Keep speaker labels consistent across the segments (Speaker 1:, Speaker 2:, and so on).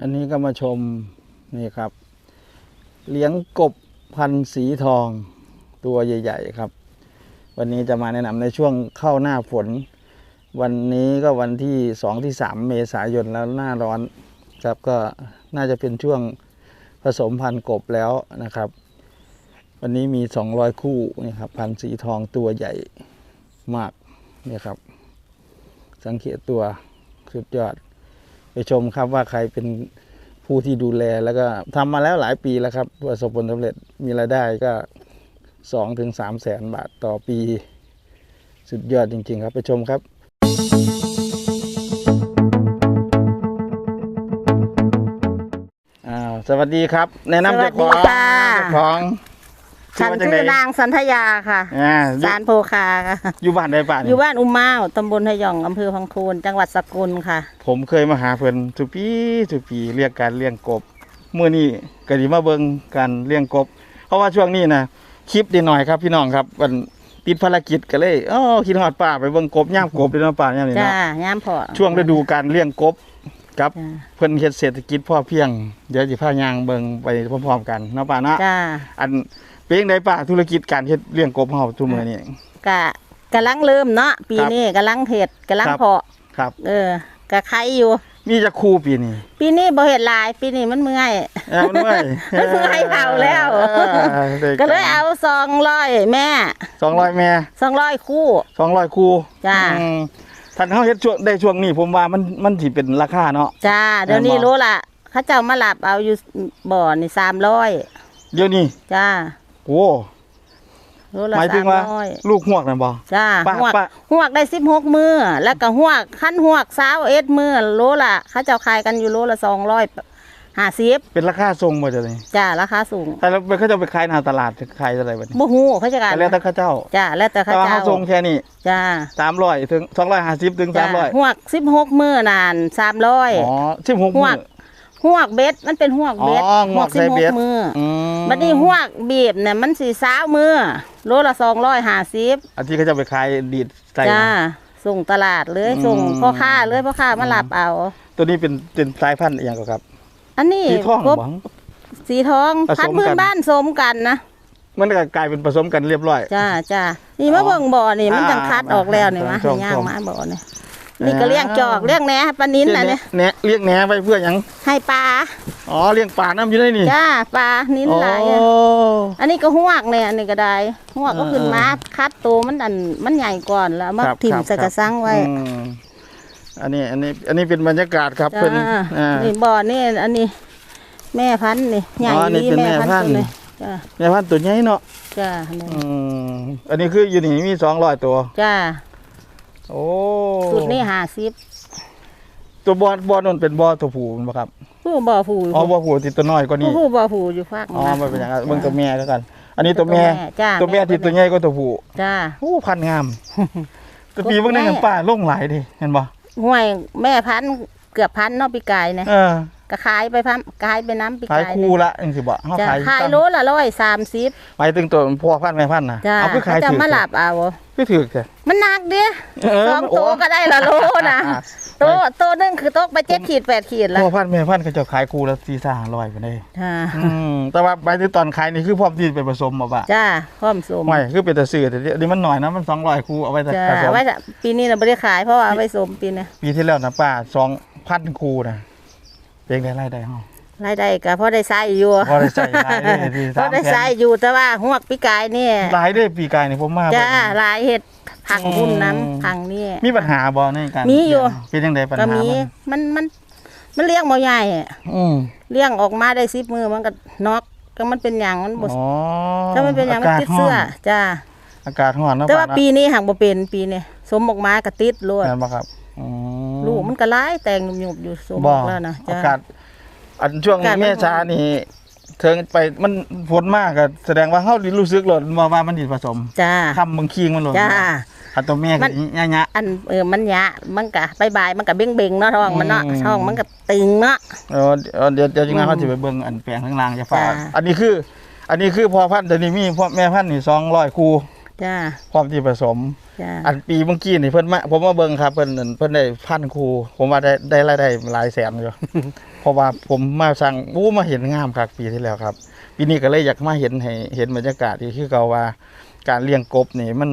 Speaker 1: อันนี้ก็มาชมนี่ครับ เลี้ยงกบพันธุ์สีทองตัวใหญ่ ๆ ครับ วันนี้จะมาแนะนำในช่วงเข้าหน้าฝน วันนี้ก็วันที่สองที่สามเมษายนแล้วหน้าร้อนครับก็น่าจะเป็นช่วงผสมพันธุ์กบแล้วนะครับ วันนี้มี 200 คู่นี่ครับพันธุ์สีทองตัวใหญ่มากนี่ครับ สังเกตตัวสุดยอด ไปชมครับว่าใครเป็นผู้ที่ดูแลแล้วก็ทำมาแล้วหลายปีแล้วครับประสบผลสำเร็จมีรายได้ก็สองถึงสามแสนบาทต่อปี สุดยอดจริง ๆ ครับ ไปชมครับอ้าวสวัสดีครับ แนะนำเจ้าของ
Speaker 2: สวัสดีค่ะ
Speaker 1: เจ้าของ
Speaker 2: ฉัน
Speaker 1: ว่าจัง
Speaker 2: ชื่
Speaker 1: ใด
Speaker 2: อนางสันทยาค่ะ
Speaker 1: อ่าอยู่
Speaker 2: สารโพคาค่ะ
Speaker 1: อยู่บ้านใดบ้าน
Speaker 2: อยู่บ้านอุมเมาตำบลทยองอำเภอพังโคนจังหวัดสกลค่ะ
Speaker 1: ผมเคยมาหาเพิ่นทุกปีทุกปีเรียกการเลี้ยงกบเมื่อนี้ก็ดีมาเบิ่งการเลี้ยงกบ เพราะว่าช่วงนี้นะคลิปดีหน่อยครับพี่น้องครับมันติดภารกิจก็เลยอ๋อคิดฮอดป่าไปเบิ่งกบย่ามกบเลยเนาะป่าย่ามนี่
Speaker 2: จ้า
Speaker 1: เนาะ
Speaker 2: ย่ามพอ
Speaker 1: ช่วงฤดูการเลี้ยงกบครับ
Speaker 2: จ้า
Speaker 1: เพิ่นเฮ็ดเศรษฐกิจพอเพียง เดี๋ยวสิพายางเบิ่งไปพร้อมๆกันเนาะป่าเนาะ
Speaker 2: จ้า
Speaker 1: อัน เป็นจังไดป่าธุรกิจการเฮ็ดเลี้ยงกบเฮาทุกมื้อนี้
Speaker 2: กะกำลังเริ่มเนาะปีนี้กำลังเห็ดกำลัง
Speaker 1: ครับ
Speaker 2: เพาะ
Speaker 1: ครับ
Speaker 2: เออกะไข่อยู่
Speaker 1: มีจักคู่ปีนี้
Speaker 2: ปีนี้บ่เห็ดหลาย ปีนี้มันเมื่อย
Speaker 1: เอ้ามันเมื่อย
Speaker 2: มันเมื่อยเข่าแล้ว
Speaker 1: เออได้
Speaker 2: ก็เลยเอาซองร้อยแม่
Speaker 1: 200แม่
Speaker 2: ซองร้อยคู่
Speaker 1: สองร้อยคู่
Speaker 2: จ้า
Speaker 1: อืมท่านเขาเฮ็ดช่วงได้ช่วงนี้ผมว่ามันมันสิเป็นราคาเนาะ
Speaker 2: จ้า เดี๋ยวนี้
Speaker 1: แม่นบ่
Speaker 2: รู้ละเขาเจ้ามาหลับเอาอยู่บ่อนี่สามร้อย
Speaker 1: เดี๋ยวนี้
Speaker 2: จ้า
Speaker 1: โอ้
Speaker 2: รู้ละ
Speaker 1: หมายถึ
Speaker 2: สางม
Speaker 1: ว่า
Speaker 2: ร้อย
Speaker 1: ลูกหวกนั่นบ่
Speaker 2: จ้า
Speaker 1: ป้า
Speaker 2: หวก
Speaker 1: ป้า
Speaker 2: หวกได้สิบหกมือ แล้วก็หวกขั้นหวกสาวเอ็ดมือโลละเขาเจ้าขายกันอยู่โลละสองร้อยห้าสิบ
Speaker 1: เป็นราคาทรงบ่จ้ะนี่
Speaker 2: จ้าราคาสูง
Speaker 1: ถ้าเราไปเขาจะไปขายหน้าตลาดจะขายเท่าไหร่บัดนี้
Speaker 2: บ่ฮู้เขาจะกัน
Speaker 1: แต่แล้วแต่เขาเจ้า
Speaker 2: จ้าแล้วแต่
Speaker 1: แต่
Speaker 2: เขา
Speaker 1: ว่า
Speaker 2: เจ้า
Speaker 1: เขาทรงแค่นี้
Speaker 2: จ้า
Speaker 1: 300ถึง250ถึง
Speaker 2: จ้า
Speaker 1: 300
Speaker 2: หวกสิบหกมือนานสามร้อย
Speaker 1: อ๋อ16
Speaker 2: หว
Speaker 1: มื้อก
Speaker 2: หวกเบ็ดมันเป็นหวกเบ็ด
Speaker 1: อ๋อหวก
Speaker 2: สิบ
Speaker 1: ใส่
Speaker 2: ห
Speaker 1: เบ็
Speaker 2: ก
Speaker 1: ด
Speaker 2: มือ
Speaker 1: อืม
Speaker 2: บัดนี้หวกบีบเนี่ยมันสี่สาวมือโลละสองร้อยห้าสิบ
Speaker 1: อันที่เขาจะไปขายดีดใส่
Speaker 2: จ้าส่งตลาดเลย
Speaker 1: อืม
Speaker 2: ส่งพ่อค้าเลยพ่อค้ามารับเอา
Speaker 1: ตัวนี้เป็นเป็นสายพันธุ์อหยังก็ครับ
Speaker 2: อันนี้
Speaker 1: สีทอง
Speaker 2: กบ
Speaker 1: บ่
Speaker 2: สีทอง
Speaker 1: ผสม
Speaker 2: พันธุ์พื้
Speaker 1: กัน น
Speaker 2: บ้านสมกันนะ
Speaker 1: มันก็กลายเป็นผสมกันเรียบร้อย
Speaker 2: จ้าจ้านี่มา
Speaker 1: อ๋อ
Speaker 2: เบิ่งบ่อนี่มัน
Speaker 1: อ่า
Speaker 2: จังคัดออกแล้วนี่มา
Speaker 1: ช
Speaker 2: ให้
Speaker 1: ม
Speaker 2: ย่าง
Speaker 1: ชม
Speaker 2: มาบ่อนี่ นี่ก็เลี้ยงจอกเลี้ยงแหนปลานิ้นน่ะเนี่ย
Speaker 1: แหนะเรียกแหนไว้เพื่อหยัง
Speaker 2: ให้ปลา
Speaker 1: อ๋อเลี้ยงปลาน้ำอยู่ได้นี่
Speaker 2: จ้าปลานิ้นหลาย
Speaker 1: โอ้
Speaker 2: อะอันนี้ก็หวกเนี่ยอันนี้ก็ได้หวกก็
Speaker 1: เออ
Speaker 2: ขึ้นมาคัดตัวมันอันมันใหญ่ก่อนแล้วมา
Speaker 1: ครับ
Speaker 2: ถิ่ม
Speaker 1: ครับ
Speaker 2: ใส่กระสังไว้
Speaker 1: อืมอันนี้อันนี้อันนี้เป็นบรรยากาศครับ
Speaker 2: จ้า
Speaker 1: เป็นอ่า
Speaker 2: นี่บ่อนี่อันนี้ แม่พันธุ์นี่ใหญ่
Speaker 1: อ๋ออันนี้
Speaker 2: นี่
Speaker 1: เป็น
Speaker 2: แม่
Speaker 1: แม่พั
Speaker 2: พั
Speaker 1: น
Speaker 2: น
Speaker 1: ธุ์
Speaker 2: ธุ์ตัวนี้จ้า
Speaker 1: แม่พันธุ์ตัวใหญ่เนาะ
Speaker 2: จ้านี่
Speaker 1: อืมอันนี้คืออยู่นี่มีสองร้อยตัว
Speaker 2: จ้า
Speaker 1: โอ้
Speaker 2: สุดนี่ห้าสิบ
Speaker 1: ตัวบอลบอลนั่นเป็นบอตัวผู้มั้ครับ
Speaker 2: ผู้บ่อผู้
Speaker 1: อ๋อบอผู้ที่ตัวน้อยกว่านี้
Speaker 2: ผู้ผู้บ่อผู้อยู่ภาค
Speaker 1: อ๋อมันเป็นอย่างนั้นเบิ่งตัวแม่แล้วกัน อันนี้ตัวแม่
Speaker 2: จ้า
Speaker 1: ตัวแม่ที่ตัวใหญ่กว่าตัวผู้
Speaker 2: จ้า
Speaker 1: โอ้พันธุ์งามแตัวปี
Speaker 2: ตัว
Speaker 1: เบิ่งใน
Speaker 2: แม่
Speaker 1: น้ำป่าลงหลายดิเห็นบ่
Speaker 2: ห่วยแม่พันธุ์เกือบพันเนาะปีกายเนี่ย
Speaker 1: เออ
Speaker 2: ก็ขายไปพันขายไปน้ำปี
Speaker 1: ขาย
Speaker 2: กาย
Speaker 1: คู่
Speaker 2: เนี่ย
Speaker 1: ละจังสิบ่เฮา
Speaker 2: จ้า
Speaker 1: ขาย
Speaker 2: ขาย
Speaker 1: ตาม
Speaker 2: โลละร้อยสามสิบ
Speaker 1: หมายถึงตัวพ่อพันธุ์แม่พันธุ์น่ะ
Speaker 2: จ้า
Speaker 1: เอาคือขาย
Speaker 2: เขาจะ
Speaker 1: ถือ
Speaker 2: มาหลับเอา
Speaker 1: คือถือแท้
Speaker 2: มันหนักเด้อ
Speaker 1: เออ
Speaker 2: สอง
Speaker 1: โอ้
Speaker 2: ตัวก็ได้ละโลนะตัวตัวหนึงคือตกไปเจ็ดขีดแปดขีดละ
Speaker 1: พ่อพันธุ์แม่พันธุ์เขาจะขายคู่ละสี่สามร้อยไปได้
Speaker 2: จ้า
Speaker 1: อืมแต่ว่าไปที่ตอนขายนี่คือพร้อมที่ไปผสมมาบ่ะ
Speaker 2: จ้าพร้อมสม
Speaker 1: ไม่คือเป็นแต่ซื้อแต่เดี๋ยวนี้มันหน่อยนะมันสองร้อยคู่เอาไว้แต่
Speaker 2: จ้า
Speaker 1: ผสม
Speaker 2: ไว้จะปีนี้เราไม่ได้ขายเพราะว่าเอาไว้สมปีนี้
Speaker 1: ปีที่แล้วนะป้าสองพันคู่นะ เพียงได้รายได้ห้อง
Speaker 2: รายได้ก็พอได้ใช้อยู่
Speaker 1: พอได้ใส่รายได้ที่
Speaker 2: พอ
Speaker 1: สาม
Speaker 2: ได้
Speaker 1: แส
Speaker 2: ใช้
Speaker 1: น
Speaker 2: อยู่แต่ว่าหวกปีกายนี่
Speaker 1: รายได้ปีกายนี่ผมมา
Speaker 2: จ้า
Speaker 1: บ่
Speaker 2: หลายเห็ดผักบุญ
Speaker 1: อืม
Speaker 2: น้ำผังนี่
Speaker 1: มีปัญหาบ่ในการ
Speaker 2: มีอยู่
Speaker 1: เป็นยังไงปัญ
Speaker 2: ก็
Speaker 1: หา
Speaker 2: มี
Speaker 1: มัน
Speaker 2: มันมันมันเลี้ยงบ่ใหญ่อะ
Speaker 1: อืม
Speaker 2: เลี้ยงออกมาได้สิบมือมันก็น็อกก็มันเป็นอย่างมันบ่
Speaker 1: อ๋อ
Speaker 2: ถ้ามันเป็นอย่างมัน
Speaker 1: กาศ
Speaker 2: ติดเสื้อ
Speaker 1: ร้น
Speaker 2: จ้า
Speaker 1: อากาศร้อนเนาะ
Speaker 2: แต่ว่า
Speaker 1: ป้เนาะ
Speaker 2: ปีนี้หางบ่เป็นปีนี้สมออกมาก็ติดโลด
Speaker 1: แม่นบ่ครับ อืม
Speaker 2: ลูกมันก็ร้ายแต่งหยุบๆอยู่สม
Speaker 1: บ่
Speaker 2: ออกแล้วนะ
Speaker 1: อา
Speaker 2: จ้า
Speaker 1: กาศอันช่วง
Speaker 2: อากาศมัน
Speaker 1: เมษานี่เทิงไปมันฝนมากก็แสดงว่าเฮารู้สึกหล่นว่าว่ามันดิผสม
Speaker 2: จ้า
Speaker 1: ทำมึงคิงมันหล่น
Speaker 2: จ้า
Speaker 1: อันตัวแม่
Speaker 2: มั
Speaker 1: ก็
Speaker 2: น
Speaker 1: ยะยะ
Speaker 2: อันเออมันยะมันก็บายบายมันก็เบ่งเบ่งๆเนาะท้องมันเนาะ
Speaker 1: อืม
Speaker 2: ท้องมันก็ตึงเนาะ
Speaker 1: เออเออเดี๋ยวเดี๋ยวจริงๆ
Speaker 2: อืม
Speaker 1: เขาจะไปเบิ่งอันแปลงข้างล่างจะฟ้า
Speaker 2: จ้า
Speaker 1: อันนี้คือ อันนี้คือพอพันธุ์แต่นี่มีพ่อแม่พันธุ์นี่200คู่
Speaker 2: จ้า
Speaker 1: พร้อมที่ผสม
Speaker 2: จ้า
Speaker 1: อันปีเมื่อกี้นี่เพิ่นมาผมมาเบิ่งครับเพิ่นนั่นเพิ่นได้พันครูผมว่าได้ได้รายได้หลายแสนอยู่ เพราะว่าผมมาสั่งอู้มาเห็นงามครับปีที่แล้วครับปีนี้ก็เลยอยากมาเห็นให้เห็นบรรยากาศที่คือเก่าว่า การเลี้ยงกบนี่มัน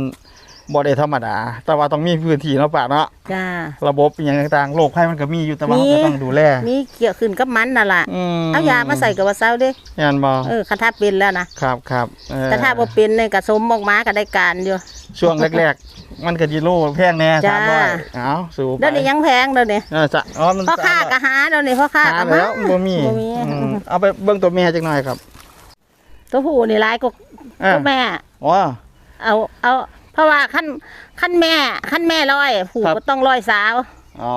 Speaker 1: บ่ได้ธรรมดา แต่ว่าต้องมีพื้นที่เนาะป่าเนาะ
Speaker 2: จ้า
Speaker 1: ระบบอหย่างต่างๆโรคภัยมันก็มีอยู่แต่ว่า
Speaker 2: มี
Speaker 1: เราก็ต้องดูแล
Speaker 2: มีเกี่ยวขึ้นกับมันน่ะล่ะ
Speaker 1: ม
Speaker 2: เอายามาใส่กับว่าเศร้าเด้
Speaker 1: งานบ่
Speaker 2: เออคันถ้าเป็นแล้วนะ ครับ
Speaker 1: ครับเออ
Speaker 2: แต่ถ้าบ่เป็นเนี่ยก็สมออกมาก็ได้การอยู่
Speaker 1: ช่วงแรกๆ มันก็สิโลแพงแน่
Speaker 2: จ้า
Speaker 1: 300เอาสู้ไป
Speaker 2: เดี๋ยวนี้ยังแพงเดี๋ยวนี้
Speaker 1: เออจะอ๋อมัน
Speaker 2: พ่อค้าก็หาเดี๋ยวนี้พ่อค้า
Speaker 1: หา
Speaker 2: ก็
Speaker 1: แล้วบ่มี
Speaker 2: บ่มี
Speaker 1: อืมเอาไปเบิ่งตัวแม่จักหน่อยครับ
Speaker 2: ตัวผู้นี่หลายกว่า
Speaker 1: อ่า
Speaker 2: ตัวแม่
Speaker 1: อ๋อ
Speaker 2: เอาเอา เพราะว่าขั้นขั้นแม่ขั้นแม่ร้อยผู้
Speaker 1: ครับ
Speaker 2: ก็ต้องร้อยสาว
Speaker 1: อ๋อ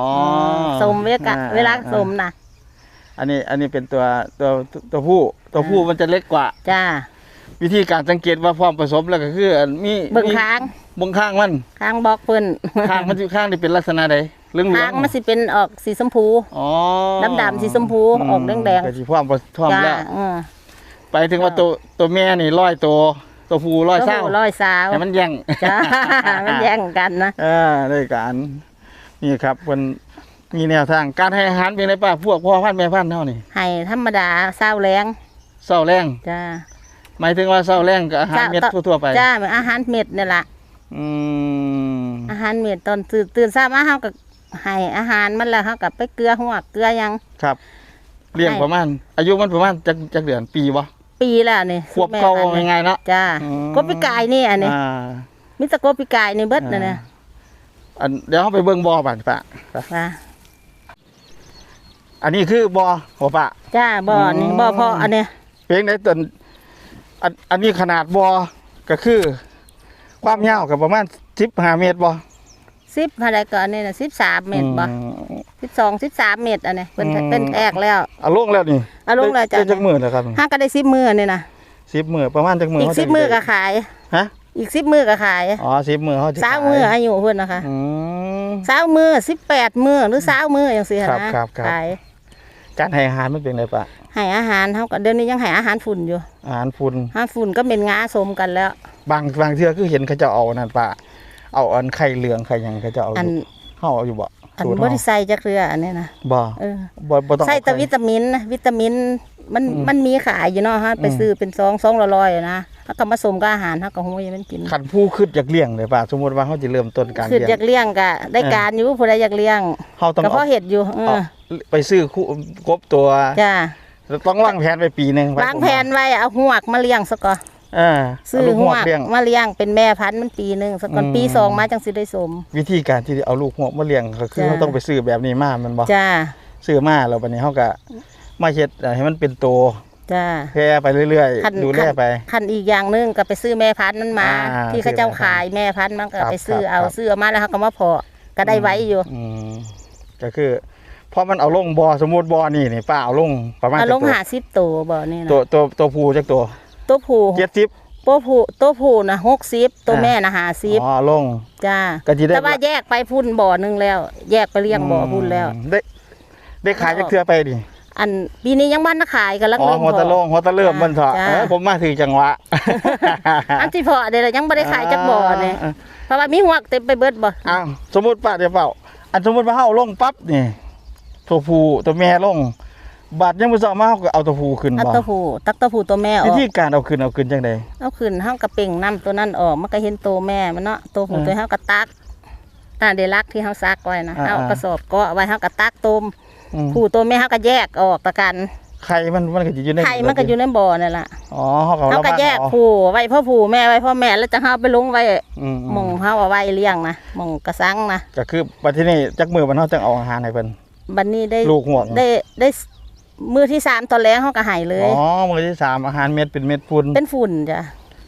Speaker 2: สมเวลา
Speaker 1: อ่
Speaker 2: เวลา
Speaker 1: อ่
Speaker 2: สมนะ
Speaker 1: อันนี้อันนี้เป็นตัวตัวตัวผู้ตัวผู้มันจะเล็กกว่า
Speaker 2: จ้า
Speaker 1: วิธีการสังเกตว่าพร้อมผสมแล้วก็คืออันมี
Speaker 2: เบิ่ง
Speaker 1: มี
Speaker 2: ค้าง
Speaker 1: เบิ่งข้างมัน
Speaker 2: ค้างบอกเพิ่น
Speaker 1: ข้างมันสิข้างนี่เป็นลักษณะใดเหลืองเหลือ
Speaker 2: ค้างงมันสิเป็นออกสีชมพู
Speaker 1: อ๋อ
Speaker 2: ดำๆสีชมพูออกแดงๆ
Speaker 1: ก็สิพร้อมพร้อม
Speaker 2: จ้า
Speaker 1: แล้ว
Speaker 2: เออ
Speaker 1: ไปถึงว่าตัวตัวแม่นี่ร้อยตัว ตัวผู้ร้อย
Speaker 2: ตัว
Speaker 1: เศร้า
Speaker 2: ผู้ร้อยสาว
Speaker 1: ให้มันแย่ง
Speaker 2: จ้ามันแย่งกันนะ
Speaker 1: เออได้การ นี่ครับมันมีแนวทางการให้อาหารเป็นไรป้าพวกพ่อพันธุ์แม่พันธุ์เท่านี่
Speaker 2: ให้ธรรมดาเศร้าแรง
Speaker 1: เศร้าแรง
Speaker 2: จ้า
Speaker 1: หมายถึงว่าเศร้าแรงกับอาหารเม็ดทั่วๆไป
Speaker 2: จ้าเหมือนอาหารเม็ดนี่แหละ
Speaker 1: อืม
Speaker 2: อาหารเม็ดตอนตื่นตื่นเช้ามาเฮาก็ให้อาหารมันแล้วเฮาก็ไปเกลือหัวเกลือหยัง
Speaker 1: ครับ เลี้ยง
Speaker 2: ให้
Speaker 1: ประมาณ อายุมันประมาณจักจักเดือนปีวะ
Speaker 2: ปีแล้วนี่
Speaker 1: ขวบเก่า
Speaker 2: แม่พันธุ์นี่
Speaker 1: ง่ายๆเนาะ
Speaker 2: จ้า
Speaker 1: อืม
Speaker 2: กบปีกายนี่อันนี้
Speaker 1: อ่า
Speaker 2: มิตรกบปีกายนี่เบิดนะเนี่ย
Speaker 1: อันเดี๋ยวเราไปเบิ่งบ่อป่ะป้าไป
Speaker 2: ว่า
Speaker 1: อันนี้คือบ่อหัวป้า
Speaker 2: จ้าบ่อนี่
Speaker 1: อืม
Speaker 2: บ่อพออันเนี้ย
Speaker 1: เพียงได้ตนอันอันนี้ขนาดบ่อก็คือ ความยาวกับประมาณ15เมตรบ่
Speaker 2: สิบอะไรก็อันนี้นะสิบสามเมตรบ่
Speaker 1: อืม
Speaker 2: สิบสองสิบสามเมตรอันนี้เป็น
Speaker 1: อืม
Speaker 2: เป็นแอกแล้ว
Speaker 1: เอาลงแล้วนี่
Speaker 2: เอาลงแล้วจ้ะ
Speaker 1: ได้จักมือแล้วครับ
Speaker 2: ห้าก็ได้สิบมือนี่นะ
Speaker 1: สิบมือประมาณจักมือ
Speaker 2: อีก
Speaker 1: เขาจะ
Speaker 2: สิบมือก็ขาย
Speaker 1: ฮะ
Speaker 2: อีกสิบมือก็ขาย
Speaker 1: อ๋อสิบมือเขาจะ
Speaker 2: สาว
Speaker 1: ขย
Speaker 2: มืออายุเพิ่นนะคะ
Speaker 1: อืม
Speaker 2: สาวมือสิบแปดมือหรือสาวมืออย่างสี่
Speaker 1: ครับ
Speaker 2: นะครับ
Speaker 1: ครับ
Speaker 2: ขาย
Speaker 1: การให้อาหารมันเป็นไงปะ
Speaker 2: ให้อาหารเฮาก็เดี๋ยวนี้ยังให้อาหารฝุ่นอยู่
Speaker 1: อาหารฝุ่น
Speaker 2: อาหารฝุ่นก็เป็นงาสมกันแล้ว
Speaker 1: บางบางเทื่อคือเห็นเขาจะเอานั่นปะ เอาอันไข่เหลืองไข่หยังเขาจะเอาอ
Speaker 2: อัน
Speaker 1: ยู่เฮาเอาอยู่บ่
Speaker 2: อัน
Speaker 1: สูตร
Speaker 2: บ่
Speaker 1: เฮา
Speaker 2: ได้ใส่จักเรืออันนี้นะ
Speaker 1: บ่
Speaker 2: เออ
Speaker 1: บ่บ่ต้อง
Speaker 2: ใส่แต่
Speaker 1: เอาไข่
Speaker 2: วิตามินนะวิตามินมัน
Speaker 1: อืม
Speaker 2: มันมีขายอยู่เนาะฮะไป
Speaker 1: อืม
Speaker 2: ซื้อเป็นซองซองละร้อยอะนะแล้วก็มาสมกับอาหารเฮาก็หูยมันกิน
Speaker 1: ขันผู้ขึ้นอยากเลี้ยงเลยป่ะสมมติว่าเขาจะเริ่มต้นการ
Speaker 2: คือ
Speaker 1: เลี้ยง
Speaker 2: อยากเลี้ยงก็ได้การอยู่ผู้ใดอยากเลี้ยง
Speaker 1: เขาต้อง
Speaker 2: ก็เพ
Speaker 1: เอา
Speaker 2: ราะเห็ดอยู่เอ
Speaker 1: เอา
Speaker 2: อ
Speaker 1: ไปซื้อคู่กบตัว
Speaker 2: จ้า
Speaker 1: ต้องวางแผนไปปีหนึง
Speaker 2: วางแผนไว้เอาหวกมาเลี้ยงซะก่อน
Speaker 1: เออ
Speaker 2: ซื้อ
Speaker 1: เาลูก
Speaker 2: ห
Speaker 1: ห
Speaker 2: ว
Speaker 1: ว
Speaker 2: ก
Speaker 1: กเลี้ยง
Speaker 2: มาเลี้ยงเป็นแม่พันธุ์มันปีหนึงซะก่อน
Speaker 1: อืม
Speaker 2: ปีสองมาจังสิได้สม
Speaker 1: วิธีการที่เอาลูกหวกมาเลี้ยงก็คือ
Speaker 2: จ้ะ
Speaker 1: เขาต้องไปซื้อแบบนี้มามันบ่
Speaker 2: จ้า
Speaker 1: ซื้อมาแล้วบัดนี้เขาก็มาเฮ็ดให้มันเป็นโต
Speaker 2: จ้า
Speaker 1: แพร่ไปเรื่อย
Speaker 2: คัน
Speaker 1: ๆ ดูแลไป
Speaker 2: คันอีกอย่างหนึงก็ไปซื้อแม่พันธุ์นั้นมา
Speaker 1: อ่า
Speaker 2: ที่เขาเจ้า
Speaker 1: ซื้อแม่พันธุ์
Speaker 2: ขายแม่พันธุ์มันก็
Speaker 1: ครับ
Speaker 2: ไปซื้อ
Speaker 1: ครับ
Speaker 2: เอา
Speaker 1: ครับ
Speaker 2: ซื้อเอามาแล้วเขาก็มาเพาะก็ได้ไว้อยู่
Speaker 1: อืมก็คือพอมันเอาลงบ่อสมมุติบ่อนี่นี่ป้าเอาลงประมาณ
Speaker 2: เอาลง
Speaker 1: จัก
Speaker 2: หาสิบตัวบ่นี่นะ
Speaker 1: ตัวตัวตัวผู้จักตัว
Speaker 2: ตัวผู้
Speaker 1: 70
Speaker 2: ตัวผู้ตัวผู้นะหกสิบตัว
Speaker 1: อ่า
Speaker 2: แม่นะหาสิบ
Speaker 1: อ๋อลง
Speaker 2: จ้า
Speaker 1: ก็สิได้
Speaker 2: แต่ว่าแยกไปพุ่นบ่อหนึงแล้ว แยกไปเลี้ยงบ่อพุ่นแล้ว
Speaker 1: ได้ ได้ขายจักเทื่อไปดิ
Speaker 2: อันปีนี้ยังบ้านนาขายกันลัก
Speaker 1: อ๋อ
Speaker 2: เริ่ม
Speaker 1: หัวตะโลงหัวตะเริ่มมันเถอะ
Speaker 2: จ้า
Speaker 1: เออผมมาถึงจังหวะ
Speaker 2: อันที่เพาะเดี๋ยวยังไม่ได้ขายจักบ่อเนี่ยาเพราะว่ามีหัวกเต็มไปเบิดบ่
Speaker 1: อ้าวสมมุติป้าเดี๋ยวเปล่าอันสมมุติว่าเฮาลงปั๊บนี่ตัวผู้ตัวแม่ลง บาดยังบ่ซอมาเฮาก็เอาตัวผู้ขึ้น
Speaker 2: เอา
Speaker 1: บ่
Speaker 2: ตัวผู้ตักตัวผู้ตัวแม่อ
Speaker 1: วิ
Speaker 2: อก
Speaker 1: ธีการเอาขึ้นเอาขึ้นจังได
Speaker 2: เอาขึ้นเฮากระเป่งน้ำตัวนั้นออกมันก็เห็นตัวแม่มันเนาะตัวผู้
Speaker 1: อ่า
Speaker 2: ตัวเฮากระตักน่าได้รักที่เฮาซักไว้นะ
Speaker 1: อ่า
Speaker 2: เอากระสอบเกาะไว้เฮากระตักต้ม
Speaker 1: อืม
Speaker 2: ผู้ตัวแม่เฮาก็แยกออกตะกัน
Speaker 1: ไข่มันมันก็สิอยู่ใน
Speaker 2: ไข่มันก็อยู่ในบ่อนั่นล่ะ
Speaker 1: อ๋อเฮาก็
Speaker 2: เฮา
Speaker 1: ระ
Speaker 2: ก็
Speaker 1: บาย
Speaker 2: แยก
Speaker 1: ออก
Speaker 2: ผู้ไว้พ่อผู้แม่ไว้พ่อแม่แล้วจะเฮาไปลงไว้
Speaker 1: อืม
Speaker 2: หมองเฮาเอาไว้เลี้ยงนะหมองกระสังนะ
Speaker 1: ก็คือบัดทีนี้จักมือมันเฮาจังเอาอาหารให้เพิ่น
Speaker 2: บัดนี้ได้
Speaker 1: ลูกห่วง
Speaker 2: ได้ได้ มือที่สามตอนแรกเขาก็ใหายเลย
Speaker 1: อ๋อมือที่สามอาหารเม็ดเป็นเม็ดฝุ่น
Speaker 2: เป็นฝุ่นจ้ะ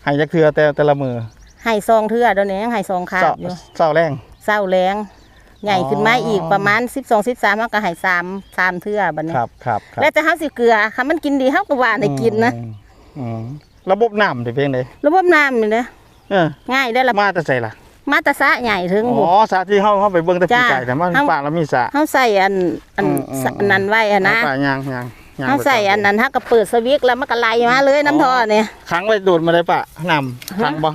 Speaker 1: ให้จักเทื่อแต่แต่ละมือ
Speaker 2: ใหายซองเทื่อเดี๋ยวนี้ยังใหายซองขาด
Speaker 1: เช้า
Speaker 2: อยู่
Speaker 1: เช้าแรง
Speaker 2: เศร้าแรงใหญ่ขึ้นมา
Speaker 1: อ๋ออี
Speaker 2: อีกประมาณสิบสองสิบสามเขาก็ใหายสามสามเทื่อบัดนี้
Speaker 1: ครับครับครับ
Speaker 2: แล้วจะเฮาสิเกลือค่ะมันกินดีเฮาก็ว่าได้กินนะ
Speaker 1: อืมอืมระบบน้ำได้เพียงใด
Speaker 2: ระบบน้ำนี่นะ
Speaker 1: เออ
Speaker 2: ง่ายได้อละ
Speaker 1: มาแต่ใส่ล่ะ
Speaker 2: มาตะสะใหญ่ถึง
Speaker 1: อ๋อสาที่เฮาเฮาไปเบิ่งแต่ปี
Speaker 2: จ้า
Speaker 1: ไก่แต่มัน
Speaker 2: เฮา
Speaker 1: ป่าแล้วมีสระ
Speaker 2: เฮาใส่อันอัน
Speaker 1: อืมอืม
Speaker 2: สะอันนั้นไว้อะนะ
Speaker 1: ป่ายางยางยาง
Speaker 2: เฮาใส่อันนั้นเฮาก็เปิดสวิตช์แล้วมันก็ไหลมาเลยน้ำท่อเนี่ย
Speaker 1: ขังไว้ดูดมาได้ปะน้ำขังบ่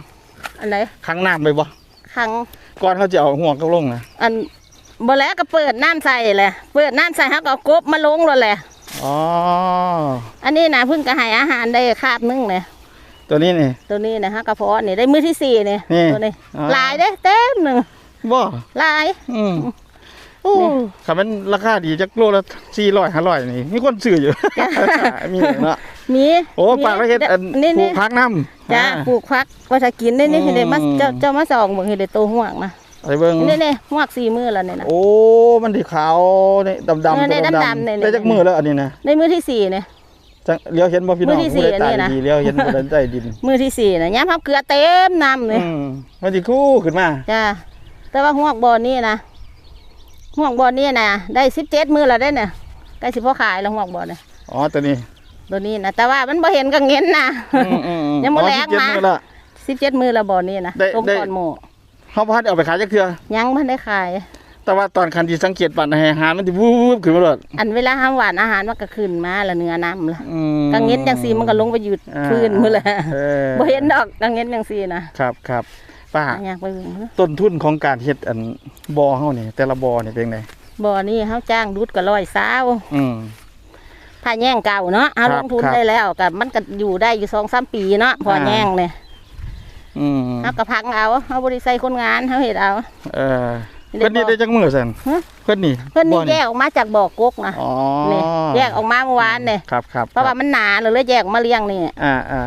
Speaker 2: อันไหน
Speaker 1: ขังน้ำไปบ่
Speaker 2: ขัง
Speaker 1: ก่อนเขาจะเอาหัวกลงนะ
Speaker 2: อันบ่แล้วก็เปิดน้ำใส่แหละเปิดน้ำใส่เขาก็เอากบมาลงแล้วแหละ
Speaker 1: อ๋อ
Speaker 2: อันนี้นะเพิ่งก็ให้อาหารได้คาบนึงเนี่ย
Speaker 1: ตัวนี้นี่
Speaker 2: ตัวนี้นะฮะกระเพาะนี่ได้มือที่สี่เนี่ย
Speaker 1: นี่
Speaker 2: ตัวนี้
Speaker 1: อ๋อ
Speaker 2: หลายเด้เต็มหนึ่ง
Speaker 1: บ่
Speaker 2: หลาย
Speaker 1: อืมโอ้ขับมันราคาดีจักโลละสี่ร้อยห้าร้อยนี่มีคนซื้ออยู่ มีเนาะ
Speaker 2: มี
Speaker 1: โอ้ปากละเฮ็ดอัน
Speaker 2: นี่
Speaker 1: ปลู
Speaker 2: นี่
Speaker 1: กพักน้ำ
Speaker 2: จ้า
Speaker 1: อ่
Speaker 2: ปลูกฟักว่าจะกินนี่นี่
Speaker 1: อืม
Speaker 2: เห็นได้มาเจ้าเจ้ามาส่องเบิ่งเห็นได้โตห่วงนะ
Speaker 1: ไปเบิ่ง
Speaker 2: นี่นี่ห่วงสี่มือแล้วเนี่ยนะ
Speaker 1: โอ้ มันที่ขาวนี่ดำดำ
Speaker 2: เออเนี่ยดำๆเนี่ย
Speaker 1: ได้จักมือแล้วอันนี้นะ
Speaker 2: ในมือที่สี่เนี่ย
Speaker 1: จังเลี้ยวเห็นบ่พี่น้อง
Speaker 2: มือที่สี่
Speaker 1: ผู้ใดตาย
Speaker 2: อันนี้นะ
Speaker 1: ดีเลี้ยวเห็นผู้ใดใต้ดิน
Speaker 2: มือที่สี่นะย้ำพับเกลือเต็มน้ำเลย
Speaker 1: อืมมันสิคู่ขึ้นมา
Speaker 2: จ้าแต่ว่าห่วงบอนี่นะห่วงบอนี่นะได้สิบเจ็ดมือแล้วได้เนี่ยใกล้สิพ่อขายแล้วห่วงบอเนี่ย
Speaker 1: อ๋อตัวนี้
Speaker 2: ตัวนี้นะแต่ว่ามันบ่เห็นกังเงินนะ
Speaker 1: อืมอืมอืม
Speaker 2: ยังบ่
Speaker 1: อ๋อ
Speaker 2: แลก
Speaker 1: 17
Speaker 2: มา
Speaker 1: มื้อละ
Speaker 2: สิบเจ็ดมือแล้วบอนี่นะ
Speaker 1: ได้
Speaker 2: ต้ม
Speaker 1: ได้
Speaker 2: ก่อนหมู
Speaker 1: เฮาบ่ทันได้เอาไปขายจักเทื่อ
Speaker 2: ยังไม่ได้ขาย
Speaker 1: แต่ว่าตอนคันที่สังเกตปันให้อาหารมันสิวูบๆขึ้นมาโลด
Speaker 2: อันเวลาห้ามหวานอาหารมันก็ขึ้นมาละเนื้อน้ำละ
Speaker 1: อืม
Speaker 2: กังเงินจังสีมันก็ลงไปอยู่
Speaker 1: อ่า
Speaker 2: พื้นมือละ
Speaker 1: เออ
Speaker 2: บ่เห็นดอกกังเงินจังสีนะครับ
Speaker 1: ครับป้า
Speaker 2: อยากไปเบิ่งเนอะ
Speaker 1: ต้นทุนของการเฮ็ดอันบ่อเฮานี่แต่ละบ่อนี่เป็นไง
Speaker 2: บ่อนี่เฮาจ้างดูดก็ร้อยสาว
Speaker 1: อืม
Speaker 2: ถ้าแย่งเก่าเนาะเอา
Speaker 1: ค
Speaker 2: ล
Speaker 1: รับ
Speaker 2: งทุน
Speaker 1: ครับ
Speaker 2: ได้แล้วก็มันก็อยู่ได้อยู่สองสามปีเนาะพอ
Speaker 1: อ่า
Speaker 2: แย่งเนี่ย
Speaker 1: อืม
Speaker 2: เฮาก็พังเอาเฮาบ่ได้ใส่คนงานเฮาเฮ็ดเอา
Speaker 1: เออ เพิ่นนี่ได้จักมื้อซั่น
Speaker 2: ฮะ
Speaker 1: เพิ่นนี่
Speaker 2: เพิ่นนี่
Speaker 1: บ่
Speaker 2: แยกออกมาจากบ่อกกนะ
Speaker 1: อ๋อ
Speaker 2: นี่แยกออกมาเมื่อวานเนี่ย
Speaker 1: ครับครับ
Speaker 2: เพราะว่ามันหนาเลยเลยแยกออกมาเลี้ยงนี่
Speaker 1: อ่าอ่า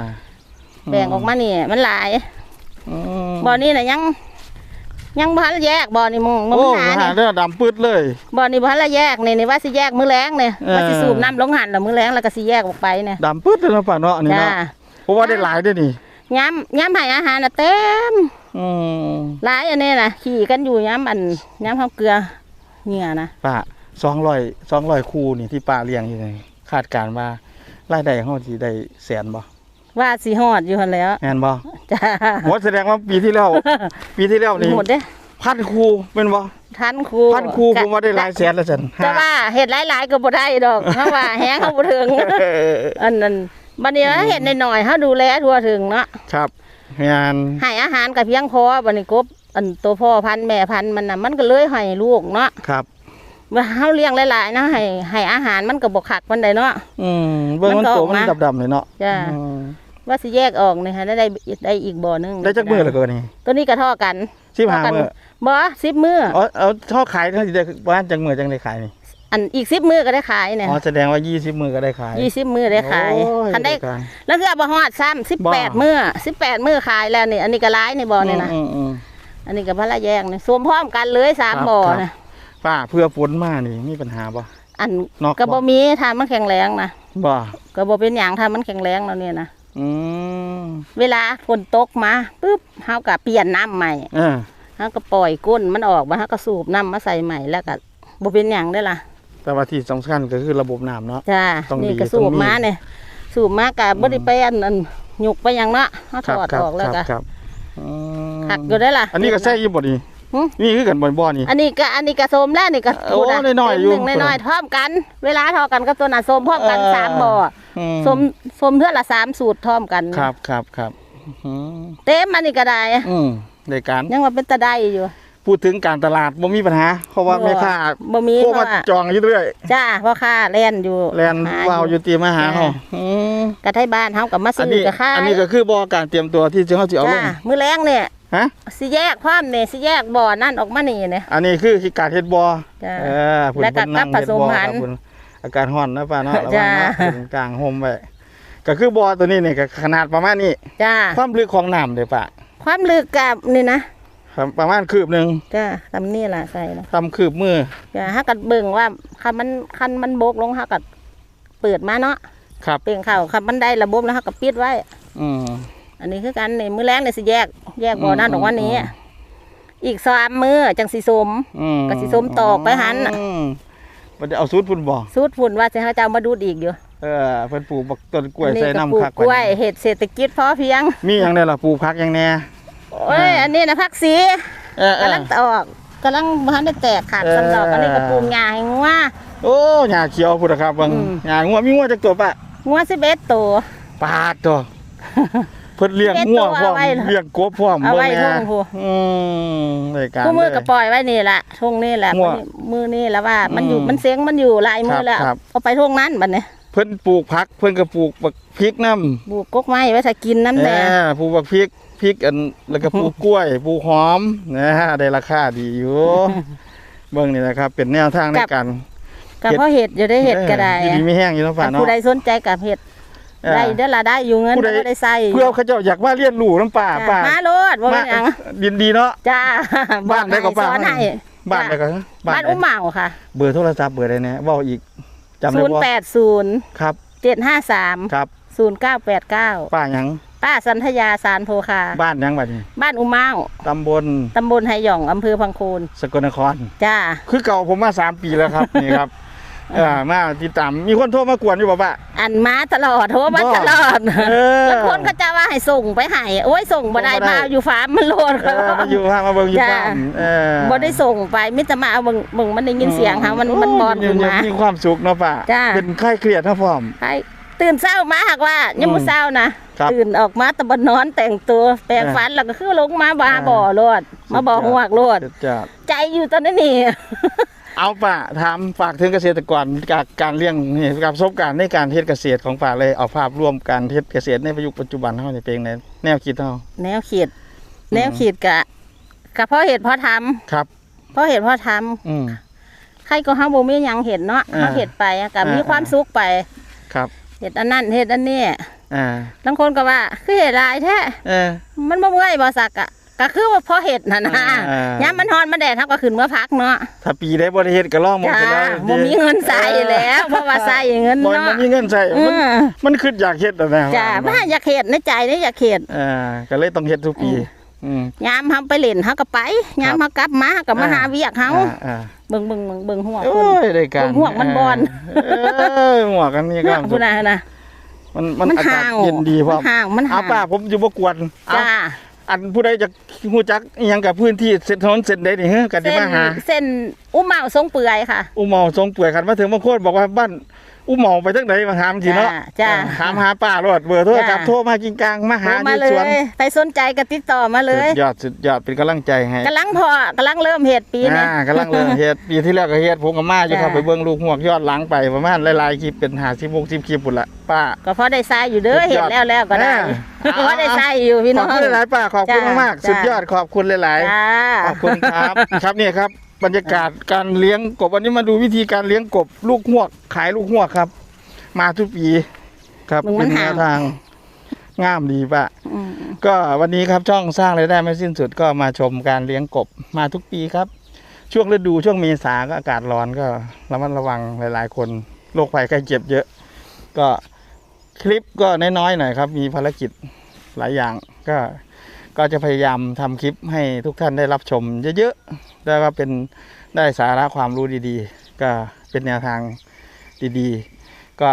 Speaker 2: แบ่งออกมานี่มันหลาย
Speaker 1: อืม
Speaker 2: บ่อนี่น่ะยัง ยังบ่ทันแยกบ่อนี่มึงมัน
Speaker 1: โอ้
Speaker 2: หนา
Speaker 1: หา
Speaker 2: นี่
Speaker 1: เด้อดำปืดเลย
Speaker 2: บ่อนี่บ่ทันละแยกนี่นี่ว่าสิแยกมื้อแรงนี่
Speaker 1: เออ
Speaker 2: ว่าสิสูบน้ำลงหันแล้วมื้อแรงแล้วก็สิแยกออกไปเนี่ย
Speaker 1: ดำปืดเลยเนาะป่าเนาะอันนี่
Speaker 2: จ้า
Speaker 1: เนาะเพราะว่าได้หลายด้วยนี่
Speaker 2: ย้ำย้ำให้อาหารน่ะเต็ม
Speaker 1: อืม
Speaker 2: หลายอันนี้น่ะขี่กันอยู่ย้ำอันย้ำข้าวเกลือเหงื่อนะ
Speaker 1: ป้า200 200คู่นี่ที่ป้าเลี้ยงอยู่นี่คาดการณ์ว่ารายได้เฮาสิได้แสนบ่
Speaker 2: ว่าสิฮอดอยู่หั่นแหล้ว
Speaker 1: แม่นบ่
Speaker 2: จ้า
Speaker 1: โหแสดงว่าปีที่แล้ว ปีที่แล้วนี่
Speaker 2: หมดเด้
Speaker 1: พันคู่เป็นบ่
Speaker 2: ทันครู
Speaker 1: พันคู่ผมว่าได้หลายแสนแล้วจัน
Speaker 2: แต่ว่าเห็ดหลายๆก็บ่ได้ดอกเพราะว่าแห้งเขาบ่ถึงอันนั้นบัดนี้เห็ดหน่อยๆเฮาดูแลทั่วถึงเนาะ
Speaker 1: ครับ งาน
Speaker 2: ให้อาหารก็เพียงพอบัดนี้กบอันตัวพ่อพันธุ์แม่พันธุ์มันน่ะมันก็เลยให้ลูกเนาะ
Speaker 1: ครับ
Speaker 2: ว่าเฮาเลี้ยงหลายๆนะให้ให้อาหารมันก็บ่คักปานใดเนาะ
Speaker 1: อืมเบิ่ง
Speaker 2: มั
Speaker 1: มันน
Speaker 2: ก็
Speaker 1: โต
Speaker 2: ออก
Speaker 1: มัน
Speaker 2: มา
Speaker 1: ดำๆเลยเนาะ
Speaker 2: จ้า
Speaker 1: อืม
Speaker 2: ว่าสิแยกออกนี่ฮะได้ได้ได้อีกบ่อหนึง
Speaker 1: ได้จักมือแล้วก็นี่
Speaker 2: ตัวนี้ก็เท่อกัน
Speaker 1: สิบห้า
Speaker 2: เท่กัน
Speaker 1: มือ
Speaker 2: บ่10มื้อ
Speaker 1: อ๋อเอาท่อขายเท่าสิได้บ้านจังมือจังได้ขายนี่
Speaker 2: อันอีก10มื้อก็ได้ขายเนี่ย
Speaker 1: อ๋อแสดงว่ายี่สิบมือก็ได้ขาย
Speaker 2: 20มื้อได้ขาย
Speaker 1: โอ้ย
Speaker 2: คันได้
Speaker 1: ขาย
Speaker 2: แล้วคือบ่ฮอดซ้ำสิบ
Speaker 1: บ่
Speaker 2: แปดมื้อสิบแปดมื้อขายแล้วนี่อันนี้ก็ร้ายในบ่อนี่นะ
Speaker 1: อืมอืม
Speaker 2: อันนี้ก็พระละแยงนี่สวมพร้อมกันเลยสาม
Speaker 1: ครับ
Speaker 2: บ่อ
Speaker 1: ครับ
Speaker 2: นะ
Speaker 1: ป้าเพื่อฝนมานี่มีปัญหาบ่
Speaker 2: อัน
Speaker 1: นอก
Speaker 2: ก็บ่มีถ้ามันแข็งแรงนะ
Speaker 1: บ่
Speaker 2: ก็บ่เป็นหยังถ้ามันแข็งแรงแล้วเนี่ยนะ
Speaker 1: อืม
Speaker 2: เวลาฝนตกมาปุ๊บเฮาก็เปลี่ยนน้ำใหม่
Speaker 1: เออ
Speaker 2: เฮาก็ปล่อยก้นมันออกมาเฮาก็สูบน้ำมาใส่ใหม่แล้วก็บ่เป็นหยังได้อล่ะ
Speaker 1: แต่ว่าที่สำคัญก็คือระบบน้ำเนาะ
Speaker 2: จ้า
Speaker 1: ต้อง
Speaker 2: นี่
Speaker 1: ดี
Speaker 2: ก็สู
Speaker 1: ต้
Speaker 2: บ
Speaker 1: องมี
Speaker 2: มาเนี่ยสูบมาก็บ่ได้ไปอันอันหยุกไปหยังเนาะเฮาถอด
Speaker 1: ครั
Speaker 2: ออกแล้ว
Speaker 1: ค
Speaker 2: ก็
Speaker 1: รัครับอืม
Speaker 2: หักอยู่ได้อล่ะ
Speaker 1: อันนี้ก็ใช่ยี่บ่นี่
Speaker 2: หึ
Speaker 1: นี่คือกันบ่บ่นี่
Speaker 2: อันนี้ก็อันนี้ก็โสมแล้วนี่ก็
Speaker 1: โอ้
Speaker 2: พูดะ
Speaker 1: น้อยๆอยู่
Speaker 2: เต็มหนึ่งน้อยๆพร้อมกัน เวลาเทอกันก็ตัวน่ะโสมพร้อมกัน
Speaker 1: เออ
Speaker 2: สามบ่อ
Speaker 1: อื
Speaker 2: สมสมเทื่อละสามสูตรพร้อมกัน
Speaker 1: ครับครับครับอืม
Speaker 2: เต็มอันนี้ก็ได้
Speaker 1: อืมในการ
Speaker 2: ยังว่าเป็นตะได้อยู่
Speaker 1: พูดถึงการตลาดบ่มีปัญหา เพราะว่า
Speaker 2: บ่
Speaker 1: แม่ค้า
Speaker 2: บ่มี
Speaker 1: โทร
Speaker 2: เพ
Speaker 1: มา
Speaker 2: ราะว่า
Speaker 1: จองอยู่เรื่อย
Speaker 2: จ้าพ่อค้าแล่นอยู่
Speaker 1: แลน
Speaker 2: ห
Speaker 1: วาวอยู่ตีมาหาเฮาอืม
Speaker 2: กระไทยบ้านเฮากับมา
Speaker 1: อัน
Speaker 2: ซื้อ
Speaker 1: นี้
Speaker 2: กับค่าย
Speaker 1: อันนี้ก็คือบ่การเตรียมตัวที่จะเฮาสิเอาล
Speaker 2: จ้างมื้อแรงเนี่ย
Speaker 1: ฮะ
Speaker 2: สิแยกพร้อมเนี่ยสิแยกบ่อนั่นออกมานี่เนี่ย
Speaker 1: อันนี้คือการเฮ็ดบ่
Speaker 2: จ้า
Speaker 1: เออพุ่น
Speaker 2: แล้วก็
Speaker 1: เพิ่นนั่ง
Speaker 2: กับผ
Speaker 1: เฮ็ด
Speaker 2: สม
Speaker 1: บ่
Speaker 2: พัน
Speaker 1: ค
Speaker 2: ธุ์
Speaker 1: รับพุ่นอากาศร้อนนะป้าเนาะระวัง
Speaker 2: จ้า
Speaker 1: เนาะเป็นกลางห่มไว้ก็คือบ่ตัวนี้นี่ก็ขนาดประมาณนี้
Speaker 2: จ้า
Speaker 1: ความลึกของน้ำเด้อป้า
Speaker 2: ความลึกกับนี่นะ ครับ
Speaker 1: ประมาณคืบหนึง
Speaker 2: จ้าตำนี่ล่ะใส่นะ
Speaker 1: ทำคืบมือ
Speaker 2: จ้าฮักกัดเบิ่งว่าคันมันคันมันบกลงฮักกัดเปิดมาเนาะ
Speaker 1: ครับ
Speaker 2: เปลี่ยนเข่าคันมันได้ระบบแล้วฮักกัดปิดไว้
Speaker 1: อืม
Speaker 2: อันนี้คือกันนี่มื้อแรงเนี่ยสิแยก แยกบ่อนั่น
Speaker 1: อืม
Speaker 2: ออกมานี้
Speaker 1: อืม
Speaker 2: อีกสามมื้อจังสิสม
Speaker 1: อืม
Speaker 2: ก็สิส้มตอกไปหันน่ะ
Speaker 1: อืมบ่ได้เอาสูตรพุ่นบ่
Speaker 2: สูตรฝุ่นว่าสิเฮาจะเอามาดูดอีกอยู่
Speaker 1: เออเพิ่นปลูกบักต้นกล้วย
Speaker 2: อันนี้
Speaker 1: ใส่
Speaker 2: ก็
Speaker 1: น้ำ
Speaker 2: ปลูก
Speaker 1: คัก
Speaker 2: กล้วยเห็ดเศรษฐกิจพอเพียง
Speaker 1: มีหยังได้ล่ะปลูกผักหยังแน่
Speaker 2: โอ้ย
Speaker 1: อ่า
Speaker 2: อันนี้นะพักสี
Speaker 1: เออเออกำ
Speaker 2: ลังออกกำลังบ้านได้แตกขาด
Speaker 1: เออ
Speaker 2: สำดอกอันนี้ก็ปลูกหญ้าให้งัว
Speaker 1: โอ้หญ้าเขียวพุ่นนะครับเบิ่ง
Speaker 2: อืม
Speaker 1: หญ้างัวมีงัวจักตัวปะ
Speaker 2: งัว11ตัว
Speaker 1: ปาดตัวเพิ่นเลี้ยง
Speaker 2: เฮ็ด
Speaker 1: งัว
Speaker 2: ตัว
Speaker 1: พร้อม
Speaker 2: เอาไว้
Speaker 1: เลี้ยงกบพร้อม
Speaker 2: เอาไว้
Speaker 1: บิ่งแหน่
Speaker 2: ทุ่งพู
Speaker 1: อืมรายการ
Speaker 2: คู่มือ
Speaker 1: เลย
Speaker 2: ก็ปล่อยไว้นี่แหละทุ่งนี่แหละ
Speaker 1: งัว
Speaker 2: มือนี่แหละว่า มันอยู่
Speaker 1: อืม
Speaker 2: มันเสียงมันอยู่หลายมือแล้ว
Speaker 1: ครับ
Speaker 2: เอาไปทุ่งนั้นบัดนี้
Speaker 1: เพิ่นปลูกผัก เพิ่นก็ปลูกบักพริกน้ำ
Speaker 2: ปลูกกกไม้ไว้ถ้ากินน้ำแดง
Speaker 1: อ่าปลูกบักพริกพ ริกอันแล้วก็ปลูกกล้วยปลูกหอมนะฮะได้ราคาดีอยู่เบิ่งนี่นะครับ เป็นแนวทางในการ
Speaker 2: ก็เพราะเห็ดอยู่ได้เห็ดก็ได้
Speaker 1: เออดีไม่แห้งอยู่เนาะป่า
Speaker 2: ถ้า
Speaker 1: เนาะ
Speaker 2: ผู้ใดสนใจกับเห็ด
Speaker 1: เออ
Speaker 2: ได้เด้อละได้อยู่เงิน
Speaker 1: ผู้ใด
Speaker 2: ก็ได้ใส่
Speaker 1: เพื่อเขาเจ้าอยากว่าเรียนรู้น้ำป่าป่า
Speaker 2: มาโลดว่าเป็นหยัง
Speaker 1: ยินดีเนาะ
Speaker 2: จ้า
Speaker 1: บ้านได้ก็
Speaker 2: ส
Speaker 1: บ้าน
Speaker 2: อนให้
Speaker 1: บ้านได้ก็
Speaker 2: บ้าน
Speaker 1: ได้
Speaker 2: อุ้มเหมาค่ะ
Speaker 1: เบอร์โทรศัพท์เบอร์ใดแน่เว้าอีกจำได้
Speaker 2: ศูนย์
Speaker 1: บ่
Speaker 2: แปดศูนย์
Speaker 1: ครับ
Speaker 2: เจ็ดห้าสาม
Speaker 1: ครับ
Speaker 2: ศูนย์เก้าแปดเก้า
Speaker 1: ป้าหยัง
Speaker 2: ป้าสันทยาสารโพคา
Speaker 1: บ้านหยังบัดนี้
Speaker 2: บ้านอุ้มเหมา
Speaker 1: ตำบล
Speaker 2: ตำบลไหหย่องอำเภอพังโคน
Speaker 1: สกลนคร
Speaker 2: จ้า
Speaker 1: คือเก่าผมมาสามปีแล้วครับ นี่ครับเออมาติดตามมีคนโทรมากวนอยู่บ่ป้า
Speaker 2: อันมาตลอดโทรมา
Speaker 1: บ่
Speaker 2: ตลอด
Speaker 1: เออ
Speaker 2: แล้วคนก็จะว่าให้ส่งไปให้โอ้ยส่งบ่ได้
Speaker 1: ส่งบ่ได้
Speaker 2: มาอยู่ฟาร์มมันโลด
Speaker 1: เออมาอยู่พามาเบิ่งอยู่
Speaker 2: จ้า
Speaker 1: บ้านเออ
Speaker 2: บ่ได้ส่งไปมิจะมาเอาเบิ่งเบิ่งมันได้ยินเสียงค่ะมันมันบอดขึ้นมา
Speaker 1: มีความสุขเนาะป้า
Speaker 2: จ้า
Speaker 1: เป็นไข้เครียดนะพร้อม
Speaker 2: ใช่ตื่นเช้ามาหากว่ายัง
Speaker 1: อื
Speaker 2: มื้
Speaker 1: ม
Speaker 2: อเช้านะ ครับ ตื่นออกมาตะบนนอนแต่งตัวแปรง
Speaker 1: เออ
Speaker 2: ฟันแล้วก็คือลงมาบา
Speaker 1: เออ
Speaker 2: บ่อโลดมาบ่อ
Speaker 1: สุดยอด
Speaker 2: หวกโลด
Speaker 1: สุดยอด
Speaker 2: ใจอยู่ตอนนั้นนี่
Speaker 1: เอาป่าถามฝากถึงเกษตรกรกับการเลี้ยงนี่กับประสบการณ์ในการเฮ็ดเกษตรของป่าเลยเอาภาพรวมการเฮ็ดเกษตรในประยุกต์ปัจจุบันเฮานี่เป็นไงแนวคิดเฮา
Speaker 2: แนวขีดแนวขีดกะกะเพราะเหตุเพราะทำ
Speaker 1: ครับ
Speaker 2: เพราะเหตุเพราะทำ
Speaker 1: อืม
Speaker 2: ใครก็เฮาบ่มีหยังเห็นเนาะ
Speaker 1: อ่า
Speaker 2: เฮาเห็ดไปอะก็
Speaker 1: อ่ามี
Speaker 2: มีความสุขไป
Speaker 1: ครับ
Speaker 2: เห็ดอันนั้นเห็ดอันนี้
Speaker 1: อ่า
Speaker 2: บางคนก็ว่า คือเห็ดหลายแท้
Speaker 1: เออ
Speaker 2: มันบ่เมื่อยบ่สักอะก็คือว่าเพราะเห็ดน่ะนะ
Speaker 1: อ่า
Speaker 2: ยามมันฮ้อนมันแดดเฮาก็ขึ้นมาพักเนาะ
Speaker 1: ถ้าปีได้บ่ได้เฮ็ดก็ลองหมด
Speaker 2: จ้า
Speaker 1: ไปแล้ว
Speaker 2: บ่มีเงินใส่แล้วเพราะว่าใส่เงิน
Speaker 1: บ่
Speaker 2: เนาะ
Speaker 1: มันมีเงินใช้
Speaker 2: อื
Speaker 1: มัน
Speaker 2: ม
Speaker 1: มันคิดอยากเฮ็ดอะนะ
Speaker 2: จ้ามาอยากเห็ดในใจนี่อยากเห็ด
Speaker 1: อ่าก็เลยต้องเฮ็ดทุกปี อืม
Speaker 2: ยามเฮาไปเล่นเฮาก็ไปยามเฮากลับมาเฮาก็มา
Speaker 1: อ่า
Speaker 2: หาเวียกเฮา
Speaker 1: อ่าอ่า
Speaker 2: เบิ่งเบิ่งเบิ่งเบิ่งหัว
Speaker 1: โอ้
Speaker 2: เพิ่น
Speaker 1: ยได้การ
Speaker 2: ห่วงมันบอน
Speaker 1: เออห่วงกันนี่ก็
Speaker 2: เนาะพุ่นน่ะนะ
Speaker 1: มันมัน
Speaker 2: มัน
Speaker 1: อากาศ
Speaker 2: ห่าง
Speaker 1: เย็นดีพร้อ
Speaker 2: มันห่างมันห่าง
Speaker 1: เอาป้าผมอยู่บ่กวนเอา
Speaker 2: จ้า
Speaker 1: อันผู้ใดจะฮู้จักอิหยังกับพื้นที่เส้นถนนเส้นใดนี่เฮ้อกันสิ
Speaker 2: เส้น
Speaker 1: มาหา
Speaker 2: เส้นอุ้มเหมาทรงเปื่อยค่ะ
Speaker 1: อุเมาทรงเปื่อยคันมาถึงบางคนบอกว่าบ้าน อุเมาไปทางไหนมาถามสิเนาะ
Speaker 2: จ้าจ้า
Speaker 1: เออถามหาป้ารถเบอร์โทรศัพท์
Speaker 2: จ้า
Speaker 1: โทรมากินกลางมาหา
Speaker 2: โทร
Speaker 1: อ
Speaker 2: มา
Speaker 1: ยู่
Speaker 2: เล
Speaker 1: สวน
Speaker 2: ยใครสนใจก็ติดต่อมาเลย
Speaker 1: สุดยอดสุดยอดเป็นกำลังใจให้
Speaker 2: กำลังพอกำลังเริ่มเห็ดปีนี้
Speaker 1: อ่ากำลังเริ่มเฮ็ดปีที่แล้วก็เฮ็ดผมก็มาอยู่
Speaker 2: จ้า
Speaker 1: ครับไปเบิ่งลูกหวกยอดหลังไปประมาณหลายๆคลิปเป็น50 60คลิปพุ่นละป้า
Speaker 2: ก็พอได้ใส่อยู่เด้อ
Speaker 1: สุดยอด
Speaker 2: เห็ดแล้วแล้วก็ได้
Speaker 1: อ่า
Speaker 2: พอได้ใส่อยู่พี่
Speaker 1: ข
Speaker 2: น้
Speaker 1: อ
Speaker 2: อบง
Speaker 1: คุณหลายๆป้าขอบคุณ
Speaker 2: จ้ามา
Speaker 1: กๆ
Speaker 2: จ้า
Speaker 1: สุดยอดขอบคุณหลายๆ
Speaker 2: จ้า
Speaker 1: ขอบคุณครับครับเนี่ยครับ บรรยากาศการเลี้ยงกบวันนี้มาดูวิธีการเลี้ยงกบลูกหวก ขายลูกหวกครับ มาทุกปีครับ
Speaker 2: มึงมัน
Speaker 1: เป็นแนว
Speaker 2: ห่าง
Speaker 1: ทางงามดีปะ
Speaker 2: อืม
Speaker 1: ก็วันนี้ครับช่องสร้างรายได้ไม่สิ้นสุดก็มาชมการเลี้ยงกบมาทุกปีครับ ช่วงฤดูช่วงเมษาก็อากาศร้อนก็ระมัดระวังหลาย ๆ คนโรคภัยไข้เจ็บเยอะ ก็คลิปก็น้อยๆหน่อยครับ มีภารกิจหลายอย่างก็ ก็จะพยายามทำคลิปให้ทุกท่านได้รับชมเยอะๆได้ว่าเป็นได้สาระความรู้ดีๆ ก็เป็นแนวทางดีๆ ก็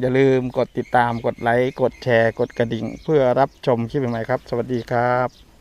Speaker 1: อย่าลืมกดติดตามกดไลค์กดแชร์ กดกระดิ่ง เพื่อรับชมคลิปใหม่ๆครับ สวัสดีครับ